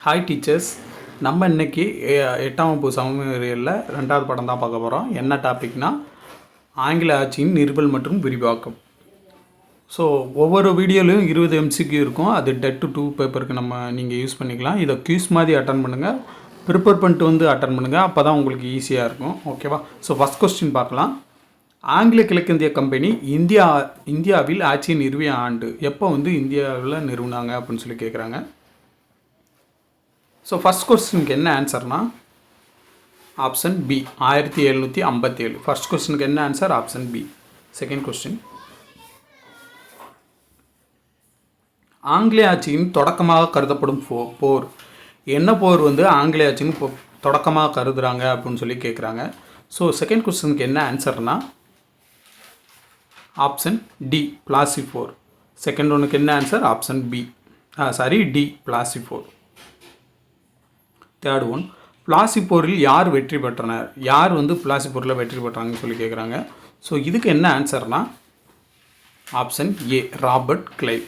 Hi teachers நம்ம இன்னைக்கு எ- எட்டாம் வகுப்பு சமூகவியலில் ரெண்டாவது படம் தான் பார்க்க போகிறோம் என்ன டாபிக்னால் ஆங்கில ஆட்சியின் நிறுவல் மற்றும் விரிவாக்கம். ஸோ ஒவ்வொரு வீடியோலையும் இருபது எம்சிக்யூ இருக்கும். அது டெட் டு டூ பேப்பருக்கு நம்ம நீங்கள் யூஸ் பண்ணிக்கலாம். இதை க்யூஸ் மாதிரி அட்டன் பண்ணுங்கள் ப்ரிப்பேர் பண்ணிட்டு வந்து அட்டன் பண்ணுங்கள் அப்போ தான் உங்களுக்கு ஈஸியாக இருக்கும். ஓகேவா ஸோ ஃபஸ்ட் கொஸ்டின் பார்க்கலாம். ஆங்கில கிழக்கிந்திய கம்பெனி இந்தியா இந்தியாவில் ஆட்சியை நிறுவிய ஆண்டு எப்போ வந்து இந்தியாவில் நிறுவினாங்க அப்படின்னு சொல்லி கேட்குறாங்க ஸோ ஃபஸ்ட் கொஸ்டினுக்கு என்ன ஆன்சர்னா ஆப்ஷன் பி ஆயிரத்தி எழுநூற்றி ஐம்பத்தேழு. ஃபஸ்ட் கொஸ்டினுக்கு என்ன answer option B second question ஆங்கிலேய ஆட்சியின் தொடக்கமாக கருதப்படும் போ போர். என்ன போர் வந்து ஆங்கிலேய ஆட்சின்னு பொ- தொடக்கமாக கருதுகிறாங்க அப்படின்னு சொல்லி கேட்குறாங்க ஸோ செகண்ட் கொஸ்டினுக்கு என்ன ஆன்சர்னா ஆப்ஷன் டி பிளாசி ஃபோர் செகண்ட் ஒன்றுக்கு என்ன answer option B sorry D Plassey four third one Plassey போரில் யார் வெற்றி பெற்றனர்? யார் வந்து பிளாசி போரில் வெற்றி பெற்றாங்கன்னு சொல்லி கேட்குறாங்க ஸோ இதுக்கு என்ன ஆன்சர்னா option A Robert Clive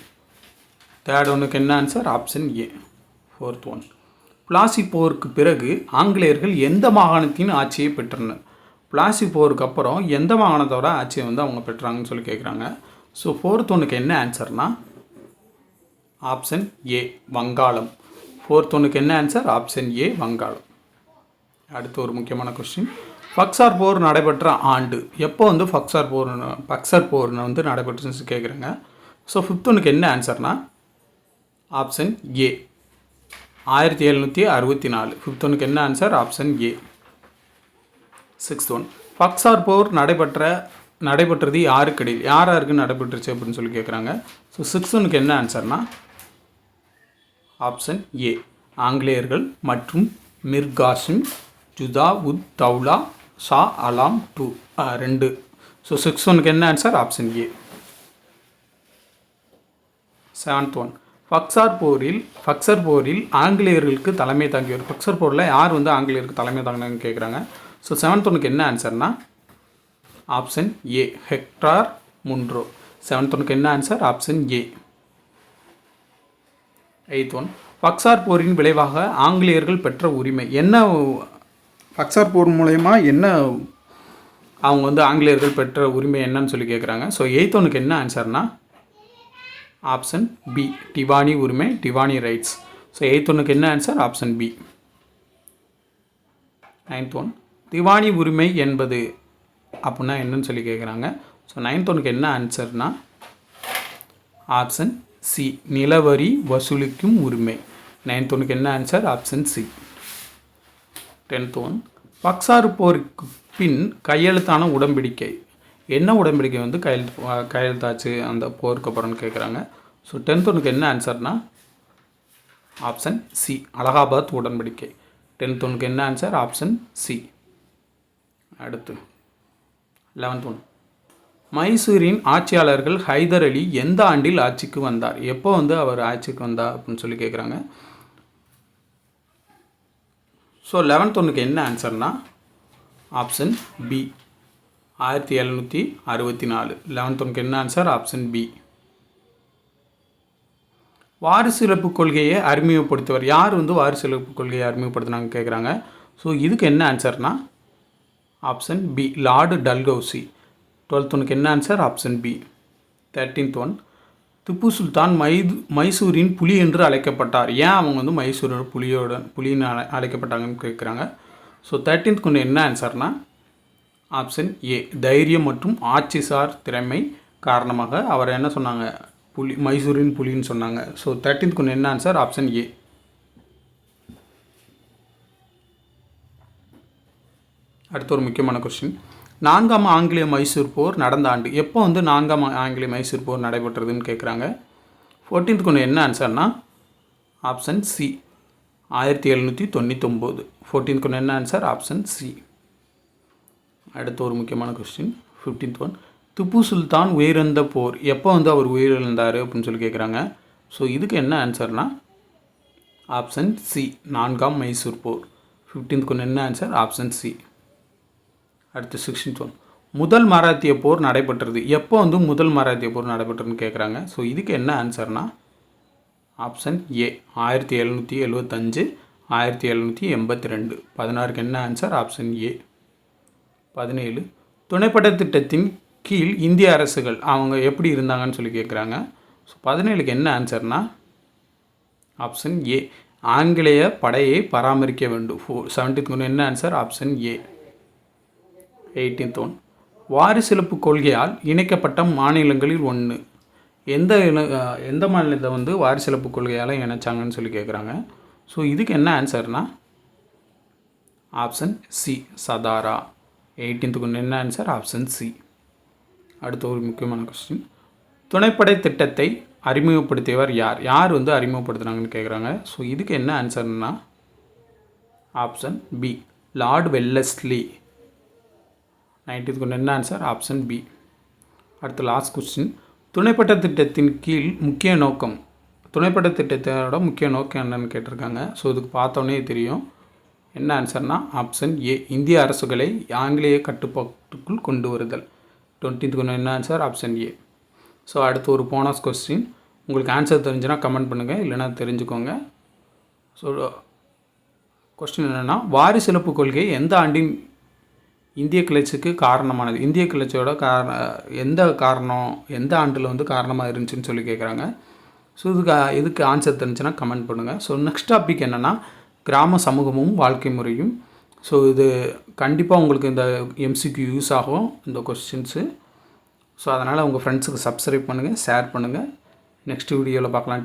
third ஒன்றுக்கு என்ன answer option A fourth one Plassey போருக்கு பிறகு ஆங்கிலேயர்கள் எந்த மாகாணத்தின் ஆட்சியை பெற்றனர்? பிளாசி போருக்கு அப்புறம் எந்த மாகாணத்தோட ஆட்சியை வந்து அவங்க பெற்றாங்கன்னு சொல்லி கேட்குறாங்க ஸோ ஃபோர்த் ஒன்றுக்கு என்ன ஆன்சர்னா ஆப்ஷன் ஏ வங்காளம். ஃபோர்த் ஒன்றுக்கு என்ன ஆன்சர் ஆப்ஷன் ஏ வங்காளம். அடுத்து ஒரு முக்கியமான கொஸ்டின் பக்சார் போர் நடைபெற்ற ஆண்டு. எப்போ வந்து பக்சார் போர் பக்சர் போர் வந்து நடைபெற்றுன்னு கேட்குறேங்க. ஸோ ஃபிஃப்த் ஒன்றுக்கு என்ன ஆன்சர்னா ஆப்ஷன் ஏ ஆயிரத்தி எழுநூற்றி அறுபத்தி நாலு. ஃபிஃப்த் ஒன்றுக்கு என்ன answer option A sixth one Buxar போர் நடைபெற்ற நடைபெற்றது யாருக்கிடையில் யார் யாருக்கு நடைபெற்றுச்சு அப்படின்னு சொல்லி கேட்குறாங்க. ஸோ சிக்ஸ்த் ஒன்றுக்கு என்ன ஆன்சர்னா ஆப்ஷன் ஏ ஆங்கிலேயர்கள் மற்றும் மிர் காசிம் ஜுதா உத் தௌலா ஷா அலாம் டூ. ரெண்டு. ஸோ சிக்ஸ் ஒனுக்கு என்ன answer option A seventh one Buxar போரில் ஃபக்சர் போரில் ஆங்கிலேயர்களுக்கு தலைமை தாங்கியவர் ஃபக்சர் போரில் யார் வந்து ஆங்கிலேயருக்கு தலைமை தாங்கினாங்கன்னு கேட்குறாங்க ஸோ செவன்த் ஒனுக்கு என்ன ஆன்சர்னா option A Hector Munro seventh ஒனுக்கு என்ன answer option A eighth one Buxar போரின் விளைவாக ஆங்கிலேயர்கள் பெற்ற உரிமை. என்ன பக்சார் போர் மூலயமா என்ன அவங்க வந்து ஆங்கிலேயர்கள் பெற்ற உரிமை என்னன்னு சொல்லி கேட்குறாங்க ஸோ எயித் ஒனுக்கு என்ன ஆன்சர்னா ஆப்ஷன் பி டிவானி உரிமை டிவானி ரைட்ஸ் ஸோ எயித் ஒனுக்கு என்ன answer option B ninth one Diwani உரிமை என்பது அப்படின்னா என்னன்னு சொல்லி கேட்குறாங்க ஸோ நைன்த் ஒனுக்கு என்ன ஆன்சர்னா ஆப்ஷன் சி நிலவரி வசூலிக்கும் உரிமை. நைன்த் ஒனுக்கு என்ன answer option C tenth one Buxar போருக்கு பின் கையெழுத்தான உடன்படிக்கை என்ன உடன்படிக்கை வந்து கையெழுத்து கையெழுத்தாச்சு? அந்த போருக்கு அப்புறம்னு கேட்குறாங்க ஸோ டென்த் ஒனுக்கு என்ன ஆன்சர்னா ஆப்ஷன் சி அலகாபாத் உடன்படிக்கை டென்த் ஒனுக்கு என்ன ஆன்சர் ஆப்ஷன் சி அடுத்து. லெவன்த் ஒன் மைசூரின் ஆட்சியாளர்கள் ஹைதர் அலி எந்த ஆண்டில் ஆட்சிக்கு வந்தார்? எப்போ வந்து அவர் ஆட்சிக்கு வந்தார் அப்படின்னு சொல்லி கேட்குறாங்க ஸோ லெவன்த் ஒன்றுக்கு என்ன ஆன்சர்னா ஆப்ஷன் பி ஆயிரத்தி எழுநூற்றி அறுபத்தி நாலு லெவன்த் ஒன்றுக்கு என்ன ஆன்சர் ஆப்ஷன் பி வாரிசிறப்பு கொள்கையை அறிமுகப்படுத்துவர். யார் வந்து வாரிசிறப்பு கொள்கையை அறிமுகப்படுத்தினாங்க கேட்குறாங்க ஸோ இதுக்கு என்ன ஆன்சர்னா option B Lord Dalhousie. Twelfth ஒனுக்கு என்ன answer option B thirteenth one Tipu Sultan மைது மைசூரின் புலி என்று அழைக்கப்பட்டார். ஏன் அவங்க வந்து மைசூரோட புலியோட புலின்னு அழை அழைக்கப்பட்டாங்கன்னு கேட்குறாங்க ஸோ தேர்ட்டீன்த் கொண்டு என்ன ஆன்சர்னா ஆப்ஷன் ஏ தைரியம் மற்றும் ஆட்சிசார் திறமை காரணமாக அவர் என்ன சொன்னாங்க? புலி மைசூரின் புலின்னு சொன்னாங்க. ஸோ தேர்ட்டீன்த் கொண்டு என்ன ஆன்சர் ஆப்ஷன் ஏ அடுத்த ஒரு முக்கியமான கொஸ்டின் நான்காம் ஆங்கிலேய மைசூர் போர் நடந்த ஆண்டு. எப்போ வந்து நான்காம் ஆங்கிலேய மைசூர் போர் நடைபெற்றதுன்னு கேட்குறாங்க ஃபோர்டீன்த்துக்கு ஒன்று என்ன ஆன்சர்னா ஆப்ஷன் சி ஆயிரத்தி எழுநூற்றி தொண்ணூத்தொம்போது. ஃபோர்டீன்த்துக்கு ஒன்று என்ன ஆன்சர் ஆப்ஷன் சி அடுத்த ஒரு முக்கியமான question fifteenth one Tipu Sultan உயிரிழந்த போர். எப்போ வந்து அவர் உயிரிழந்தார் அப்படின்னு சொல்லி கேட்குறாங்க ஸோ இதுக்கு என்ன ஆன்சர்னா ஆப்ஷன் சி நான்காம் மைசூர் போர். ஃபிஃப்டீன்த் ஒன்று என்ன ஆன்சர் ஆப்ஷன் சி அடுத்து சிக்ஸ்டீன்த் ஒன் முதல் மராத்திய போர் நடைபெற்றது. எப்போ வந்து முதல் மராத்திய போர் நடைபெற்றதுன்னு கேட்குறாங்க ஸோ இதுக்கு என்ன ஆன்சர்னா ஆப்ஷன் ஏ ஆயிரத்தி எழுநூற்றி எழுபத்தஞ்சு ஆயிரத்தி எழுநூற்றி எண்பத்தி ரெண்டு. பதினாறுக்கு என்ன ஆன்சர் ஆப்ஷன் ஏ பதினேழு துணைப்பட திட்டத்தின் கீழ் இந்திய அரசுகள் அவங்க எப்படி இருந்தாங்கன்னு சொல்லி கேட்குறாங்க ஸோ பதினேழுக்கு என்ன ஆன்சர்னா ஆப்ஷன் ஏ ஆங்கிலேய படையை பராமரிக்க வேண்டும். ஃபோ செவன்டீன்த் ஒன்று என்ன answer option A eighteenth one வாரிசிலப்பு கொள்கையால் இணைக்கப்பட்ட மாநிலங்களில் ஒன்று எந்த எந்த மாநிலத்தை வந்து வாரிசிலப்பு கொள்கையால் இணைச்சாங்கன்னு சொல்லி கேட்குறாங்க ஸோ இதுக்கு என்ன ஆன்சர்னா ஆப்ஷன் சி சதாரா. எயிட்டீன்த்துக்கு ஒன்று என்ன ஆன்சர் ஆப்ஷன் சி அடுத்த ஒரு முக்கியமான கொஸ்டின் துணைப்படை திட்டத்தை அறிமுகப்படுத்தியவர் யார்? யார் வந்து அறிமுகப்படுத்துனாங்கன்னு கேட்குறாங்க ஸோ இதுக்கு என்ன ஆன்சர்னா ஆப்ஷன் பி லார்ட் வெல்லஸ்லி நைன்டீன்த்துக்கு என்ன ஆன்சர் ஆப்ஷன் பி அடுத்து லாஸ்ட் கொஸ்டின் துணைப்பட்ட திட்டத்தின் கீழ் முக்கிய நோக்கம். துணைப்பட்ட திட்டத்தோட முக்கிய நோக்கம் என்னன்னு கேட்டிருக்காங்க. ஸோ இதுக்கு பார்த்தோன்னே தெரியும். என்ன ஆன்சர்னா ஆப்ஷன் ஏ இந்திய அரசுகளை ஆங்கிலேய கட்டுப்பாட்டுக்குள் கொண்டு வருதல். டுவெண்ட்டித்துக்கு என்ன ஆன்சர் ஆப்ஷன் ஏ ஸோ அடுத்து ஒரு போனஸ் கொஸ்டின் உங்களுக்கு ஆன்சர் தெரிஞ்சுன்னா கமெண்ட் பண்ணுங்கள் இல்லைன்னா தெரிஞ்சுக்கோங்க. ஸோ கொஸ்டின் என்னென்னா வாரிசிலப்பு கொள்கை எந்த ஆண்டின் இந்திய கிளர்ச்சிக்கு காரணமானது. இந்திய கிளர்ச்சியோட காரண எந்த காரணம் எந்த ஆண்டில் வந்து காரணமாக இருந்துச்சுன்னு சொல்லி கேட்குறாங்க ஸோ இதுக்கு இதுக்கு ஆன்சர் தெரிஞ்சுன்னா கமெண்ட் பண்ணுங்கள் ஸோ நெக்ஸ்ட் டாபிக் என்னென்னா கிராம சமூகமும் வாழ்க்கை முறையும். ஸோ இது கண்டிப்பாக உங்களுக்கு இந்த எம்சிக்கு யூஸ் ஆகும் இந்த கொஸ்டின்ஸு ஸோ அதனால் உங்கள் ஃப்ரெண்ட்ஸுக்கு சப்ஸ்கிரைப் பண்ணுங்கள் ஷேர் பண்ணுங்கள் நெக்ஸ்ட் வீடியோவில் பார்க்கலாம்.